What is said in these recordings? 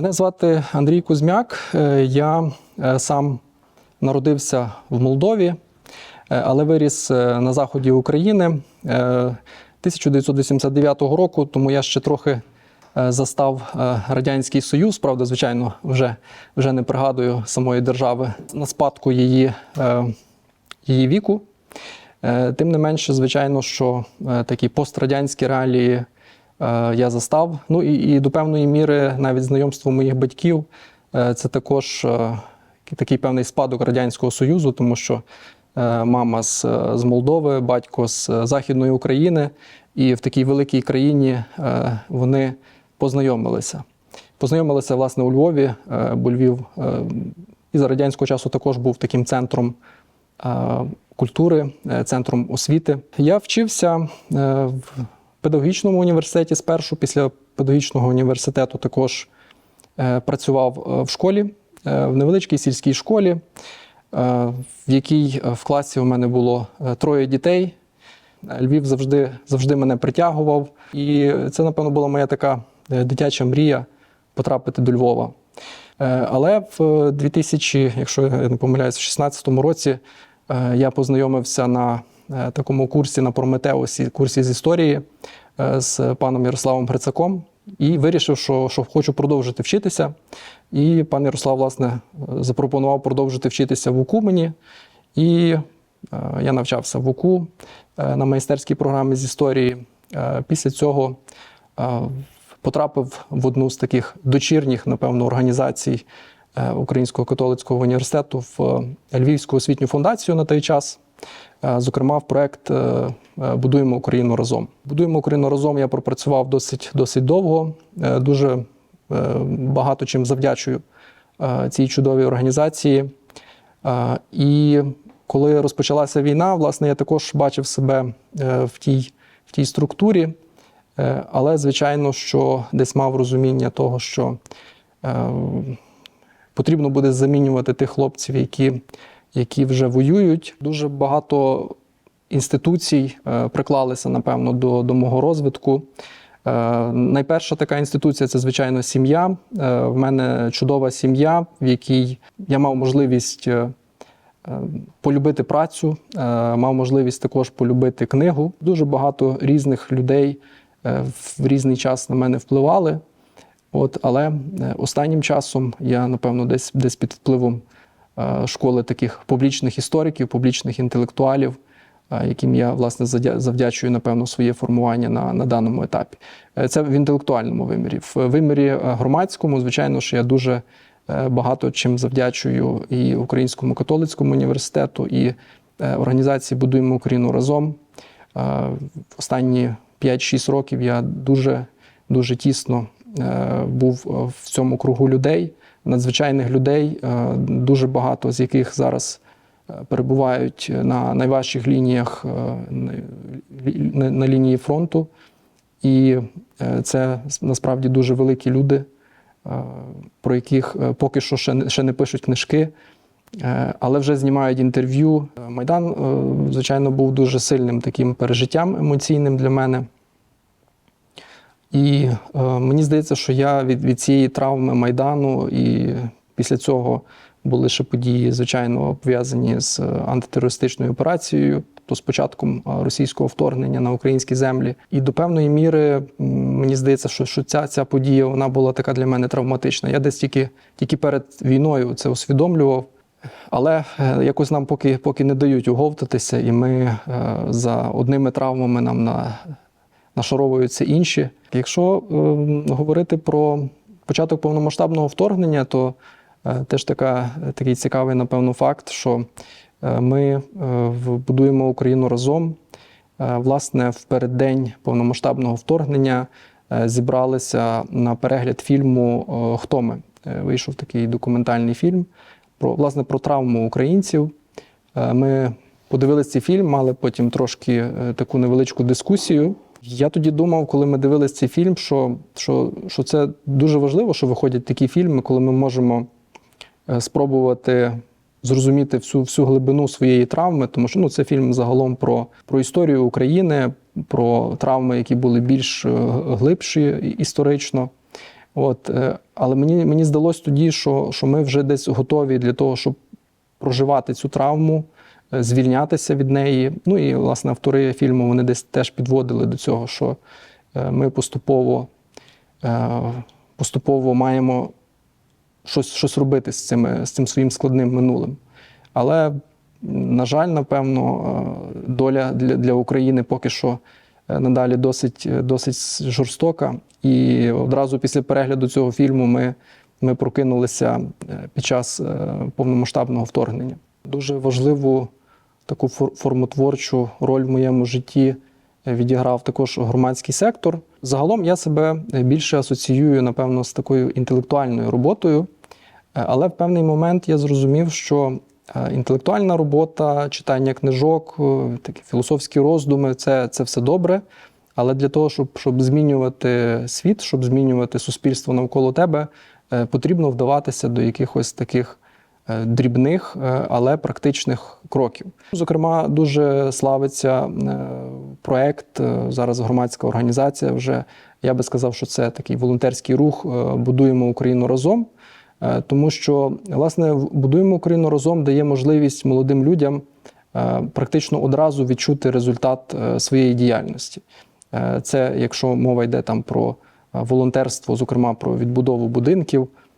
Мене звати Андрій Кузьмяк. Е, Я е, сам народився в Молдові, е, але виріс на заході України Е, 1989 року, тому я ще трохи застав Радянський Союз. Правда, звичайно, вже, вже не пригадую самої держави на спадку її, її віку. Тим не менше, звичайно, що такі пострадянські реалії я застав. Ну і, і до певної міри навіть знайомство моїх батьків е, це також е, такий певний спадок Радянського Союзу, тому що е, мама з, е, з Молдови, батько з е, Західної України, і в такій великій країні е, вони познайомилися. Познайомилися власне у Львові, е, бо Львів е, і за радянського часу також був таким центром е, культури, е, центром освіти. Я вчився е, в педагогічному університеті спершу, після педагогічного університету також е, працював е, в школі, е, в невеличкій сільській школі, в якій в класі у мене було троє дітей. Львів завжди, завжди мене притягував. І це, напевно, була моя така дитяча мрія потрапити до Львова. Але в 2000, якщо я не помиляюсь, в 2016 році я познайомився на такому курсі на Прометеусі, курсі з історії е, з паном Ярославом Грицаком і вирішив, що, що хочу продовжити вчитися. І пан Ярослав, власне, запропонував продовжити вчитися в УКУ мені. І е, я навчався в УКУ е, на майстерській програмі з історії. Е, Після цього е, потрапив в одну з таких дочірніх, напевно, організацій е, Українського католицького університету в е, Львівську освітню фундацію на той час. Е, Зокрема, в проект е, е, Будуємо Україну разом. Будуємо Україну разом. Я пропрацював досить досить довго. Дуже багато чим завдячую цій чудовій організації. І коли розпочалася війна, власне, я також бачив себе в тій, в тій структурі. Але, звичайно, що десь мав розуміння того, що потрібно буде замінювати тих хлопців, які, які вже воюють. Дуже багато інституцій е, приклалися, напевно, до, до мого розвитку. Е, Найперша така інституція це, звичайно, сім'я. Е, В мене чудова сім'я, в якій я мав можливість полюбити працю, мав можливість також полюбити книгу. Дуже багато різних людей в різний час на мене впливали. От, але останнім часом я, напевно, десь, десь під впливом школи таких публічних істориків, публічних інтелектуалів, е, яким я власне завдячую, напевно, своє формування на, на даному етапі. Е, Це в інтелектуальному вимірі. В вимірі е, громадському, звичайно, що я дуже е, багато чим завдячую і Українському католицькому університету, і е, організації Будуємо Україну разом. Е, Останні 5-6 років я дуже, дуже тісно е, був е, в цьому кругу людей, надзвичайних людей, е, дуже багато з яких зараз е, перебувають на найважчих лініях е, на- лі- на, на лінії фронту. І це насправді дуже великі люди, про яких поки що ще не, пишуть книжки, але вже знімають інтерв'ю. Майдан, звичайно, був дуже сильним таким пережиттям емоційним для мене. І е, мені здається, що я від, від цієї травми Майдану і після цього були ще події, звичайно, пов'язані з е, антитерористичною операцією, тобто з початком е, російського вторгнення на українські землі. І до певної міри мені здається, що, що ця, ця подія вона була така для мене травматична. Я десь тільки, тільки перед війною це усвідомлював. Але е, якось нам поки, поки не дають оговтатися, і ми за одними травмами нам на, нашаровуються інші. Якщо е, говорити про початок повномасштабного вторгнення, то е, теж така, такий цікавий, напевно, факт, що е, ми е, будуємо Україну разом. Е, Власне, в переддень повномасштабного вторгнення е, зібралися на перегляд фільму е, Хто ми. Е, Вийшов такий документальний фільм про власне про травму українців. Е, Ми подивилися цей фільм, мали потім трошки е, таку невеличку дискусію. Я тоді думав, коли ми дивилися цей фільм, що, що, що це дуже важливо, що виходять такі фільми, коли ми можемо е, спробувати зрозуміти всю, всю глибину своєї травми, тому що ну, це фільм загалом про, про історію України, про травми, які були більш е, глибші історично. От, е, але мені, мені здалось тоді, що, що ми вже десь готові для того, щоб проживати цю травму, звільнятися від неї. Ну і, власне, автори фільму вони десь теж підводили до цього, що е, ми поступово, е, поступово маємо щось, щось робити з, цими, з цим своїм складним минулим. Але, на жаль, напевно, е, доля для, для України поки що надалі досить, досить жорстока. І одразу після перегляду цього фільму ми, ми прокинулися під час повномасштабного вторгнення. Дуже важливу таку фор- формотворчу роль в моєму житті е, відіграв також громадський сектор. Загалом я себе більше асоціюю, напевно, з такою інтелектуальною роботою. Е, Але в певний момент я зрозумів, що е, інтелектуальна робота, читання книжок, е, такі філософські роздуми це, це все добре. Але для того, щоб, щоб змінювати світ, щоб змінювати суспільство навколо тебе, е, потрібно вдаватися до якихось таких е, дрібних, е, але практичних кроків. Зокрема, дуже славиться е, проект, е, зараз громадська організація. Вже я би сказав, що це такий волонтерський рух е, Будуємо Україну разом. Е, Тому що, власне, будуємо Україну разом дає можливість молодим людям е, практично одразу відчути результат е, своєї діяльності. Е, Це якщо мова йде там про е, волонтерство, зокрема про відбудову будинків, е,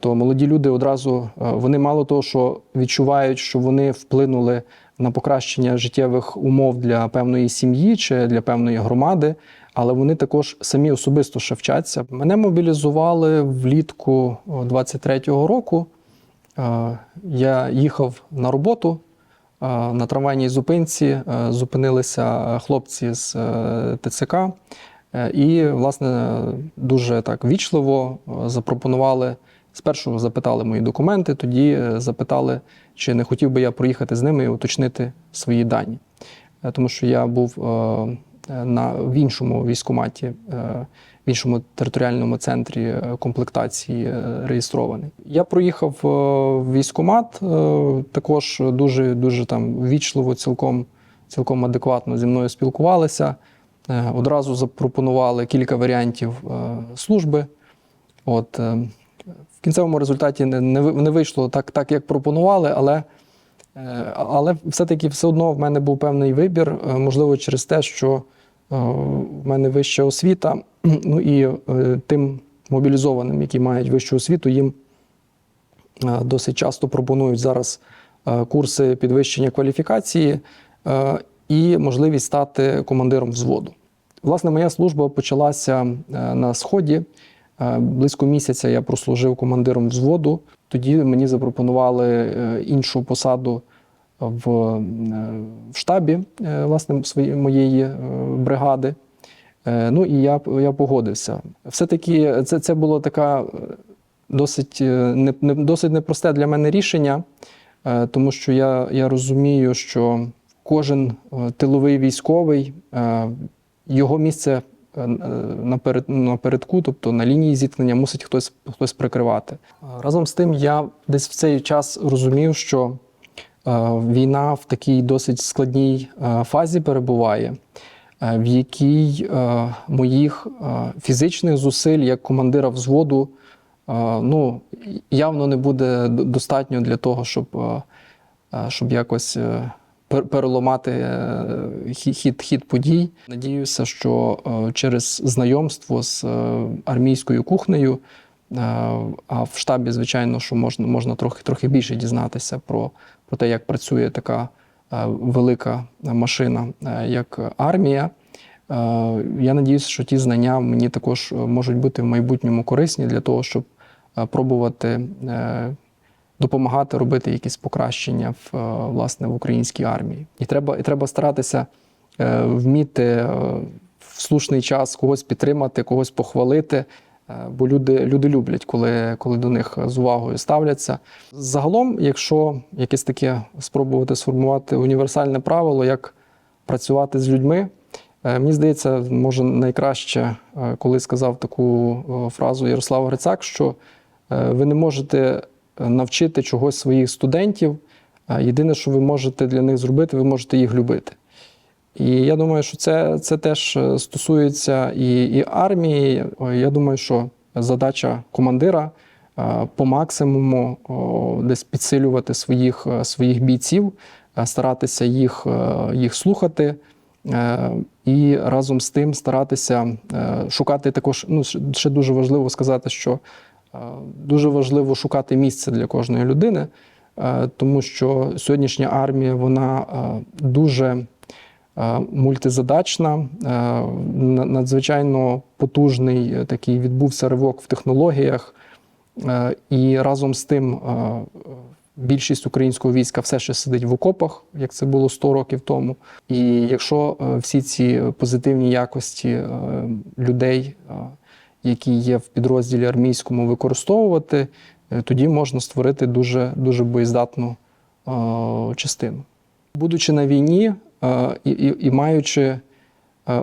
то молоді люди одразу е, вони мало того, що відчувають, що вони вплинули на покращення життєвих умов для певної сім'ї чи для певної громади, але вони також самі особисто ще вчаться. Мене мобілізували влітку 23-го року. Е, Я їхав на роботу. е, На трамвайній зупинці е, зупинилися хлопці з е, ТЦК е, і, власне, дуже так вічливо е, запропонували. Спершу запитали мої документи, тоді е, запитали, чи не хотів би я проїхати з ними і уточнити свої дані. Е, Тому що я був е, на, в іншому військкоматі, в іншому територіальному центрі комплектації реєстрований. Я проїхав в військкомат, також дуже, дуже там ввічливо, цілком, цілком адекватно зі мною спілкувалися. Одразу запропонували кілька варіантів служби. От, в кінцевому результаті не, не вийшло так, так, як пропонували, але, е, але все-таки все одно в мене був певний вибір, е, можливо, через те, що е, в мене вища освіта, ну і тим мобілізованим, які мають вищу освіту, їм досить часто пропонують зараз курси підвищення кваліфікації і можливість стати командиром взводу. Власне, моя служба почалася на сході. Е, Близько місяця я прослужив командиром взводу. Тоді мені запропонували е, іншу посаду в, е, в штабі власне, своєї моєї бригади. Ну і я, я погодився. Все-таки це, це було така досить, не, не, досить непросте для мене рішення, тому що я, я розумію, що кожен тиловий військовий, його місце наперед, напередку, тобто на лінії зіткнення, мусить хтось, хтось прикривати. Е, Разом з тим, я десь в цей час розумів, що е, війна в такій досить складній е, фазі перебуває, е, в якій е, моїх е, фізичних зусиль як командира взводу е, ну, явно не буде достатньо для того, щоб, е, е, щоб якось е, переламати е, хід, хід подій. Надіюся, що е, через знайомство з е, армійською кухнею, а в штабі, звичайно, що можна, можна трохи, трохи більше дізнатися про, про те, як працює така велика машина, як армія. Я надіюся, що ті знання мені також можуть бути в майбутньому корисні для того, щоб пробувати допомагати робити якісь покращення в, е, власне, в українській армії. І треба, і треба старатися е, вміти е, в слушний час когось підтримати, когось похвалити. Бо люди, люди люблять, коли, коли до них з увагою ставляться. Загалом, якщо якесь таке спробувати сформувати універсальне правило, як працювати з людьми, мені здається, може найкраще, коли сказав таку фразу Ярослав Грицак, що ви не можете навчити чогось своїх студентів. Єдине, що ви можете для них зробити, ви можете їх любити. І я думаю, що це, це теж е, стосується і, і армії. Я думаю, що задача командира е, по максимуму десь підсилювати своїх, е, своїх бійців, е, старатися їх, е, їх слухати. е, І разом з тим старатися е, шукати також. Ну, ще- дуже важливо сказати, що е, дуже важливо шукати місце для кожної людини, е, тому що сьогоднішня армія вона е, дуже е, мультизадачна, е, надзвичайно потужний е, такий відбувся ривок в технологіях. Е, І разом з тим е, більшість українського війська все ще сидить в окопах, як це було 100 років тому. І якщо е, всі ці позитивні якості е, людей, е, які є в підрозділі армійському, використовувати, е, тоді можна створити дуже, дуже боєздатну е, частину. Будучи на війні е, і, і, і маючи е,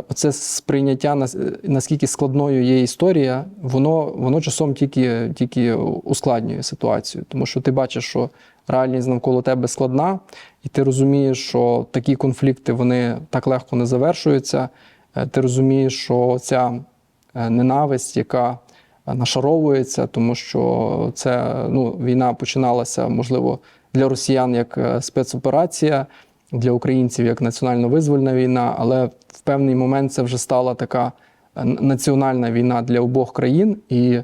оце сприйняття, наскільки складною є історія, воно, воно часом тільки, тільки ускладнює ситуацію. Тому що ти бачиш, що реальність навколо тебе складна, і ти розумієш, що такі конфлікти вони так легко не завершуються. Ти розумієш, що ця ненависть, яка е, нашаровується, тому що це ну, війна починалася, можливо, для росіян як е, спецоперація, для українців як національно-визвольна війна, але в певний момент це вже стала така е, національна війна для обох країн. І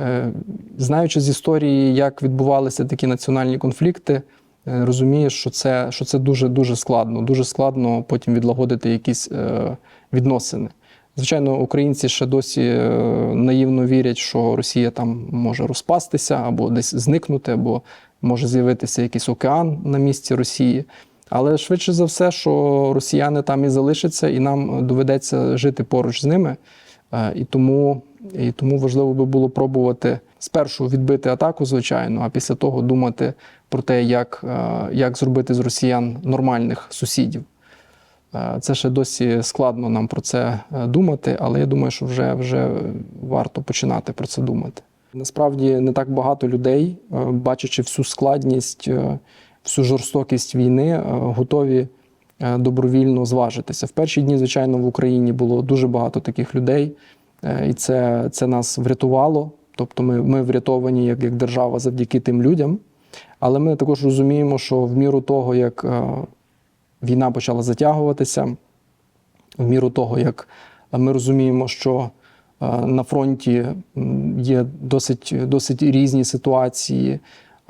е, знаючи з історії, як відбувалися такі національні конфлікти, е, розумієш, що це, що це дуже дуже складно. Дуже складно потім відлагодити якісь е, відносини. Звичайно, українці ще досі е, наївно вірять, що Росія там може розпастися або десь зникнути, або може з'явитися якийсь океан на місці Росії. Але швидше за все, що росіяни там і залишаться, і нам доведеться жити поруч з ними. Е, І тому, і тому важливо би було пробувати спершу відбити атаку, звичайно, а після того думати про те, як, е, як зробити з росіян нормальних сусідів. Е, Це ще досі складно нам про це е, думати, але я думаю, що вже, вже варто починати про це думати. Насправді не так багато людей, е, бачачи всю складність, всю жорстокість війни, готові добровільно зважитися. В перші дні, звичайно, в Україні було дуже багато таких людей, і це, це нас врятувало. Тобто ми, ми врятовані як, як держава завдяки тим людям. Але ми також розуміємо, що в міру того, як війна почала затягуватися, в міру того, як ми розуміємо, що е, на фронті є досить, досить різні ситуації,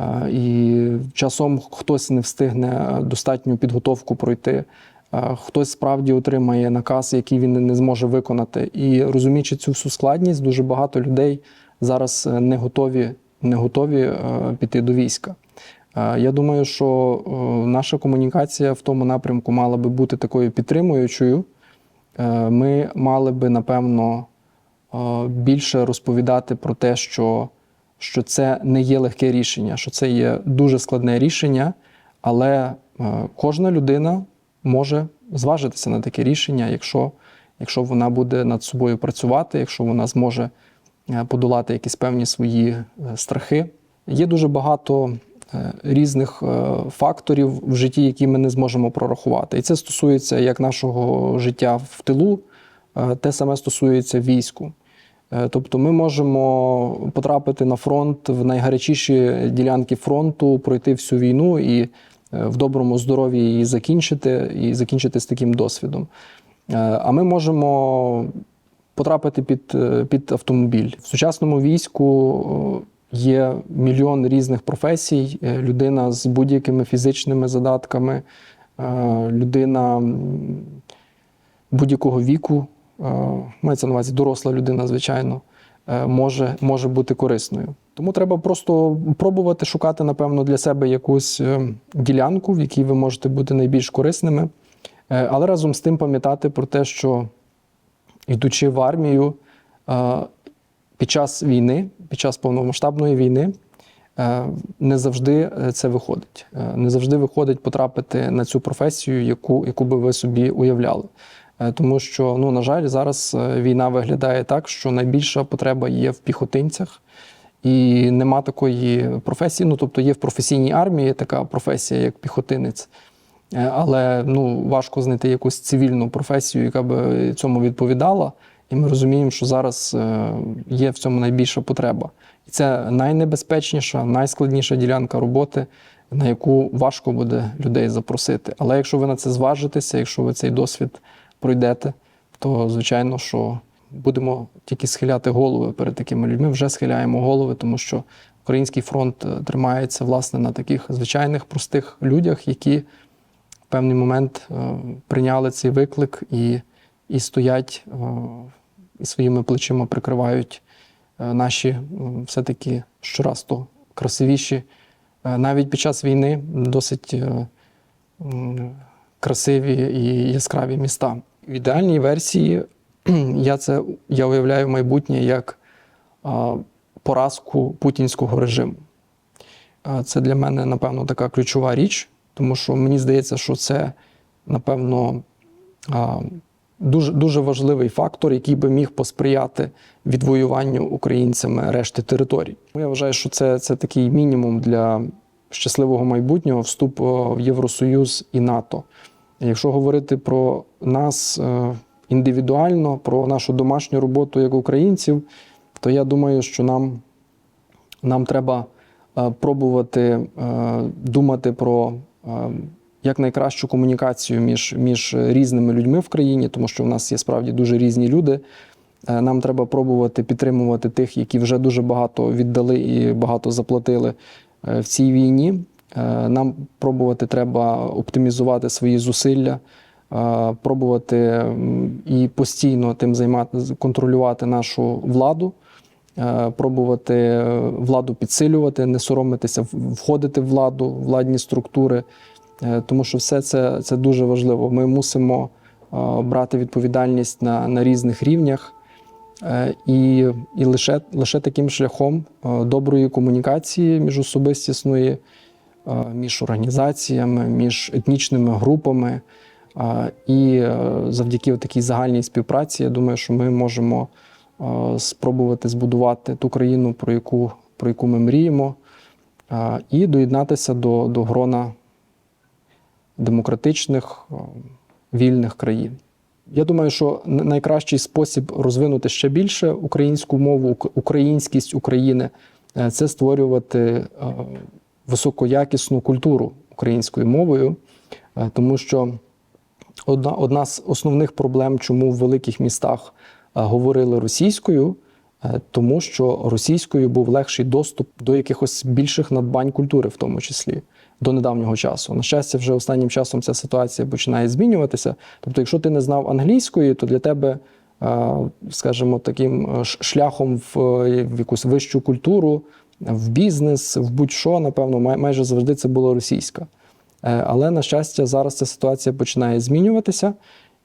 е, і часом хтось не встигне достатню підготовку пройти. е, Хтось справді отримає наказ, який він не зможе виконати. І розуміючи цю всю складність, дуже багато людей зараз не готові, не готові піти до війська. Е, Я думаю, що е, наша комунікація в тому напрямку мала би бути такою підтримуючою. Е, Ми мали би, напевно, більше розповідати про те, що, що це не є легке рішення, що це є дуже складне рішення, але кожна людина може зважитися на таке рішення, якщо, якщо вона буде над собою працювати, якщо вона зможе подолати якісь певні свої страхи. Є дуже багато різних е, факторів в житті, які ми не зможемо прорахувати. І це стосується як нашого життя в тилу, е, те саме стосується війську. Е, Тобто ми можемо потрапити на фронт в найгарячіші ділянки фронту, пройти всю війну і е, в доброму здоров'ї її закінчити, і закінчити з таким досвідом. Е, А ми можемо потрапити під, е, під автомобіль. В сучасному війську е, є мільйон різних професій. Е, Людина з будь-якими фізичними задатками, е, людина будь-якого віку, е, мається на увазі доросла людина, звичайно, може, може бути корисною. Тому треба просто пробувати шукати, напевно, для себе якусь ділянку, в якій ви можете бути найбільш корисними. Але разом з тим пам'ятати про те, що йдучи в армію під час війни, під час повномасштабної війни, е, не завжди е, це виходить. Е, Не завжди виходить потрапити на цю професію, яку, яку би ви собі уявляли. Тому що, ну, на жаль, зараз війна виглядає так, що найбільша потреба є в піхотинцях. І нема такої професії. Ну, тобто є в професійній армії така професія, як піхотинець. Але ну, важко знайти якусь цивільну професію, яка би цьому відповідала. І ми розуміємо, що зараз е, є в цьому найбільша потреба. І це найнебезпечніша, найскладніша ділянка роботи, на яку важко буде людей запросити. Але якщо ви на це зважитеся, якщо ви цей досвід пройдете, то звичайно, що будемо тільки схиляти голови перед такими людьми. Вже схиляємо голови, тому що український фронт е, тримається власне на таких звичайних простих людях, які в певний момент е, прийняли цей виклик і, і стоять своїми плечима прикривають е, наші все-таки щораз то красивіші, е, навіть під час війни досить е, красиві і яскраві міста. В ідеальній версії я це я уявляю майбутнє як поразку путінського режиму. Це для мене, напевно, така ключова річ, тому що мені здається, що це, напевно, дуже, дуже важливий фактор, який би міг посприяти відвоюванню українцями решти територій. Я вважаю, що це, це такий мінімум для щасливого майбутнього вступ в Євросоюз і НАТО. Якщо говорити про нас е, індивідуально, про нашу домашню роботу як українців, то я думаю, що нам, нам треба е, пробувати е, думати про е, якнайкращу комунікацію між, між різними людьми в країні, тому що в нас є справді дуже різні люди. Е, Нам треба пробувати підтримувати тих, які вже дуже багато віддали і багато заплатили е, в цій війні. Е, Нам пробувати треба оптимізувати свої зусилля, е, пробувати і постійно тим займати, контролювати нашу владу, е, пробувати е, владу підсилювати, не соромитися, входити в владу, владні структури, Е, тому що все це, це дуже важливо. Ми мусимо е, брати відповідальність на, на різних рівнях. Е, І, і лише, лише таким шляхом е, доброї комунікації міжособистісної, е, між організаціями, між етнічними групами. е, І е, завдяки такій загальній співпраці, я думаю, що ми можемо е, спробувати збудувати ту країну, про яку, про яку ми мріємо, е, і доєднатися до, до грона демократичних, е, вільних країн. Я думаю, що найкращий спосіб розвинути ще більше українську мову, ук- українськість України е, це створювати е, високоякісну культуру українською мовою, тому що одна, одна з основних проблем, чому в великих містах говорили російською, тому що російською був легший доступ до якихось більших надбань культури, в тому числі до недавнього часу. На щастя, вже останнім часом ця ситуація починає змінюватися. Тобто, якщо ти не знав англійської, то для тебе, е, скажімо, таким е, шляхом в, е, в якусь вищу культуру, в бізнес, в будь-що, напевно, май- майже завжди це була російська. Але, на щастя, зараз ця ситуація починає змінюватися,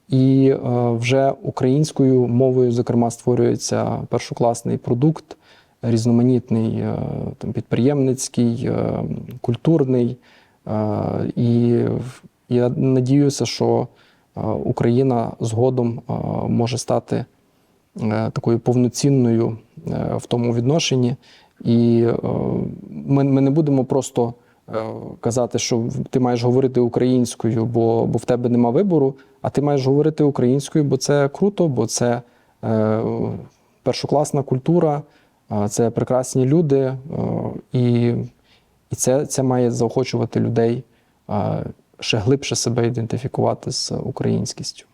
і вже українською мовою, зокрема, створюється першокласний продукт, різноманітний, е, там, підприємницький, е, культурний. Е, І я надіюся, що Україна згодом може стати такою повноцінною в тому відношенні. І ми, не будемо просто казати, що ти маєш говорити українською, бо, бо в тебе нема вибору, а ти маєш говорити українською, бо це круто, бо це першокласна культура, це прекрасні люди, е, і, і це, це має заохочувати людей е, ще глибше себе ідентифікувати з українськістю.